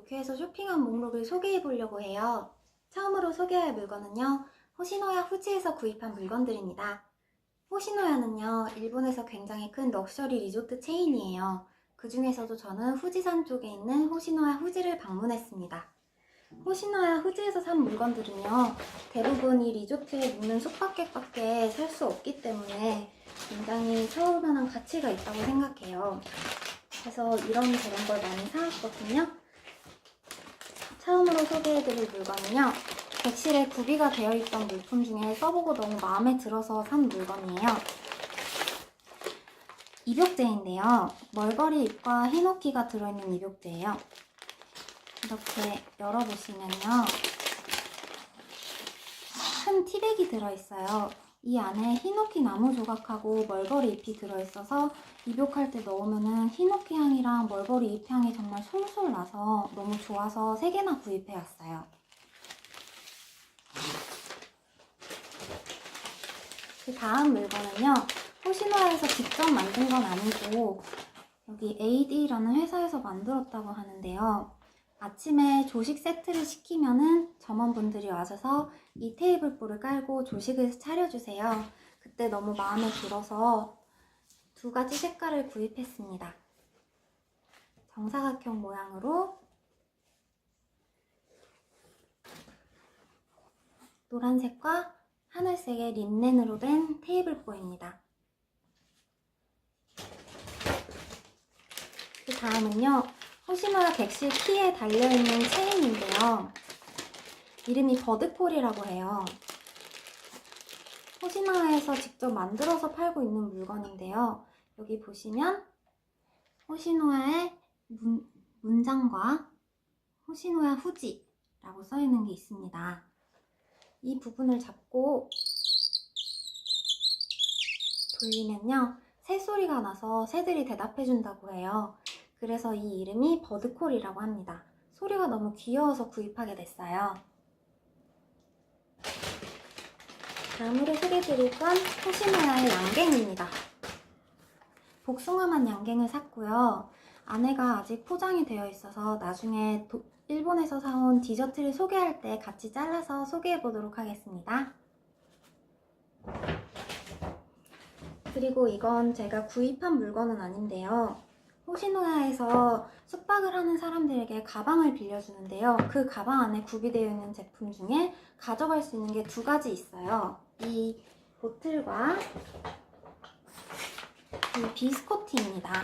로켓에서 쇼핑한 목록을 소개해 보려고 해요. 처음으로 소개할 물건은요, 호시노야 후지에서 구입한 물건들입니다. 호시노야는요, 일본에서 굉장히 큰 럭셔리 리조트 체인이에요. 그 중에서도 저는 후지산 쪽에 있는 호시노야 후지를 방문했습니다. 호시노야 후지에서 산 물건들은요, 대부분 이 리조트에 묵는 숙박객밖에 살 수 없기 때문에 굉장히 사올 만한 가치가 있다고 생각해요. 그래서 이런 저런 걸 많이 사왔거든요. 처음으로 소개해드릴 물건은요. 객실에 구비가 되어 있던 물품 중에 써보고 너무 마음에 들어서 산 물건이에요. 입욕제인데요. 멀버리 잎과 히노키가 들어있는 입욕제예요. 이렇게 열어보시면요. 큰 티백이 들어있어요. 이 안에 히노키 나무 조각하고 멀버리 잎이 들어있어서 입욕할 때 넣으면은 히노키 향이랑 멀버리 잎 향이 정말 솔솔 나서 너무 좋아서 3개나 구입해 왔어요. 그 다음 물건은요. 호시노아에서 직접 만든 건 아니고 여기 AD라는 회사에서 만들었다고 하는데요. 아침에 조식 세트를 시키면은 점원분들이 와셔서 이 테이블보를 깔고 조식을 차려주세요. 그때 너무 마음에 들어서 두 가지 색깔을 구입했습니다. 정사각형 모양으로 노란색과 하늘색의 린넨으로 된 테이블보입니다. 그 다음은요, 호시노야 객실 키에 달려있는 체인인데요. 이름이 버드콜이라고 해요. 호시노야에서 직접 만들어서 팔고 있는 물건인데요. 여기 보시면 호시노야의 문, 문장과 호시노야 후지라고 써있는 게 있습니다. 이 부분을 잡고 돌리면요. 새소리가 나서 새들이 대답해준다고 해요. 그래서 이 이름이 버드콜이라고 합니다. 소리가 너무 귀여워서 구입하게 됐어요. 다음으로 소개드릴 건 호시노야의 양갱입니다. 복숭아맛 양갱을 샀고요. 안에가 아직 포장이 되어 있어서 나중에 도- 일본에서 사온 디저트를 소개할 때 같이 잘라서 소개해 보도록 하겠습니다. 그리고 이건 제가 구입한 물건은 아닌데요. 호시노야에서 숙박을 하는 사람들에게 가방을 빌려주는데요. 그 가방 안에 구비되어 있는 제품 중에 가져갈 수 있는 게 두 가지 있어요. 이 보틀과 이 비스코티입니다.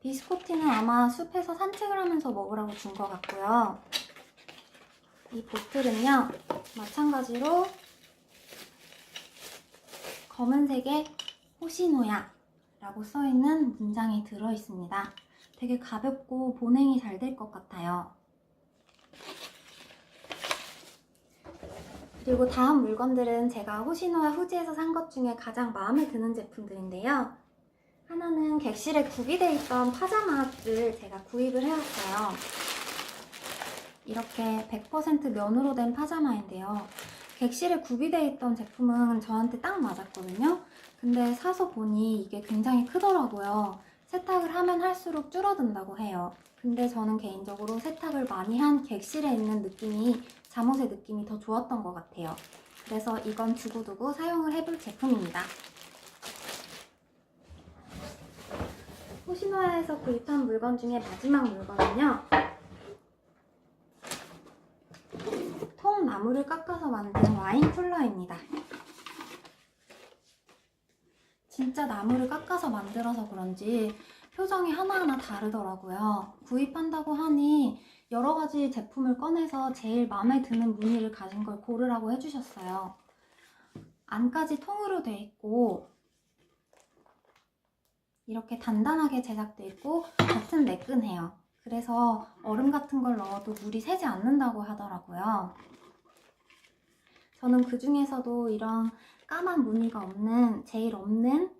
비스코티는 아마 숲에서 산책을 하면서 먹으라고 준 것 같고요. 이 보틀은요, 마찬가지로 검은색의 호시노야 라고 써있는 문장이 들어있습니다. 되게 가볍고 보냉이 잘 될 것 같아요. 그리고 다음 물건들은 제가 호시노야 후지에서 산 것 중에 가장 마음에 드는 제품들인데요. 하나는 객실에 구비되어 있던 파자마를 제가 구입을 해왔어요. 이렇게 100% 면으로 된 파자마인데요. 객실에 구비되어 있던 제품은 저한테 딱 맞았거든요. 근데 사서 보니 이게 굉장히 크더라고요. 세탁을 하면 할수록 줄어든다고 해요. 근데 저는 개인적으로 세탁을 많이 한 객실에 있는 느낌이 잠옷의 느낌이 더 좋았던 것 같아요. 그래서 이건 두고두고 사용을 해볼 제품입니다. 호시노야에서 구입한 물건 중에 마지막 물건은요. 통나무를 깎아서 만든 와인 쿨러입니다. 진짜 나무를 깎아서 만들어서 그런지 표정이 하나하나 다르더라고요. 구입한다고 하니 여러 가지 제품을 꺼내서 제일 마음에 드는 무늬를 가진 걸 고르라고 해주셨어요. 안까지 통으로 돼 있고 이렇게 단단하게 제작돼 있고 겉은 매끈해요. 그래서 얼음 같은 걸 넣어도 물이 새지 않는다고 하더라고요. 저는 그 중에서도 이런 까만 무늬가 없는 제일 없는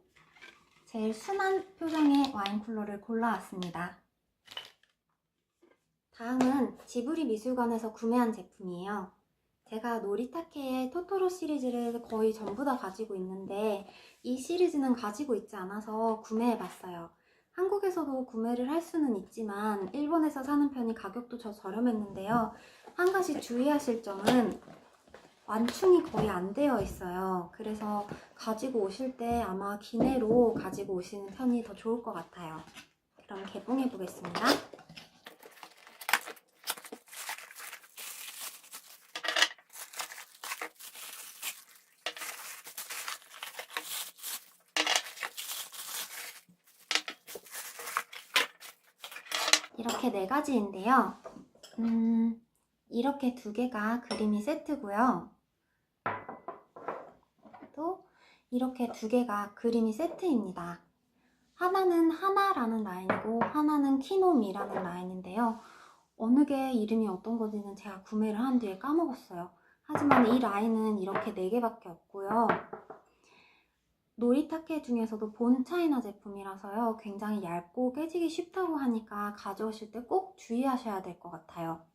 제일 순한 표정의 와인 쿨러를 골라왔습니다. 다음은 지브리 미술관에서 구매한 제품이에요. 제가 노리타케의 토토로 시리즈를 거의 전부 다 가지고 있는데 이 시리즈는 가지고 있지 않아서 구매해봤어요. 한국에서도 구매를 할 수는 있지만 일본에서 사는 편이 가격도 더 저렴했는데요. 한 가지 주의하실 점은 완충이 거의 안 되어 있어요. 그래서 가지고 오실 때 아마 기내로 가지고 오시는 편이 더 좋을 것 같아요. 그럼 개봉해 보겠습니다. 이렇게 네 가지인데요. 음, 이렇게 두 개가 그림이 세트고요. 이렇게 두 개가 그림이 세트입니다. 하나는 하나라는 라인이고 하나는 키노미라는 라인인데요. 어느 게 이름이 어떤 건지는 제가 구매를 한 뒤에 까먹었어요. 하지만 이 라인은 이렇게 네 개밖에 없고요. 노리타케 중에서도 본 차이나 제품이라서요. 굉장히 얇고 깨지기 쉽다고 하니까 가져오실 때 꼭 주의하셔야 될 것 같아요.